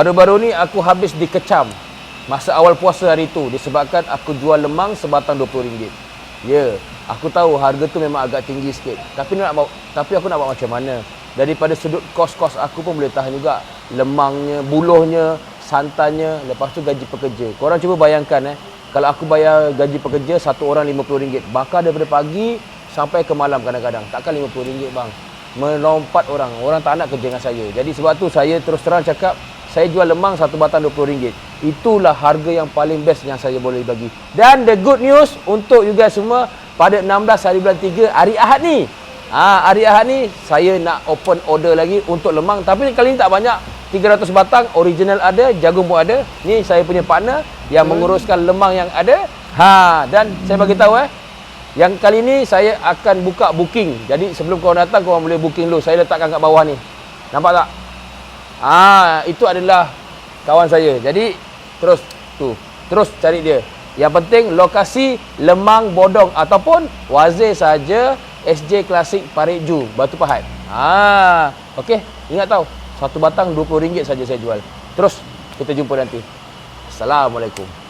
Baru-baru ni aku habis dikecam masa awal puasa hari tu disebabkan aku jual lemang sebatang RM20. Ya, aku tahu harga tu memang agak tinggi sikit. Tapi nak bawa, tapi aku nak buat macam mana? Daripada sudut kos-kos aku pun boleh tahan juga. Lemangnya, buluhnya, santannya, lepas tu gaji pekerja. Korang cuba bayangkan eh, kalau aku bayar gaji pekerja satu orang RM50, bakal daripada pagi sampai ke malam kadang-kadang. Takkan RM50 bang. Melompat orang. Orang tak nak kerja dengan saya. Jadi sebab tu saya terus terang cakap, saya jual lemang satu batang RM20. Itulah harga yang paling best yang saya boleh bagi. Dan the good news untuk you guys semua pada 16 hari bulan 3 hari Ahad ni. Ha, hari Ahad ni saya nak open order lagi untuk lemang tapi kali ni tak banyak. 300 batang original ada, jagung pun ada. Ni saya punya partner yang hmm. menguruskan lemang yang ada. Ha dan saya bagi tahu eh yang kali ni saya akan buka booking. Jadi sebelum kau datang kau boleh booking dulu. Saya letakkan kat bawah ni. Nampak tak? Ah, itu adalah kawan saya. Jadi terus tu, terus cari dia. Yang penting lokasi Lemang Bodong ataupun Wazir saja SJ Klasik Parit Ju, Batu Pahat. Ah, okey. Ingat tahu, satu batang RM20 saja saya jual. Terus kita jumpa nanti. Assalamualaikum.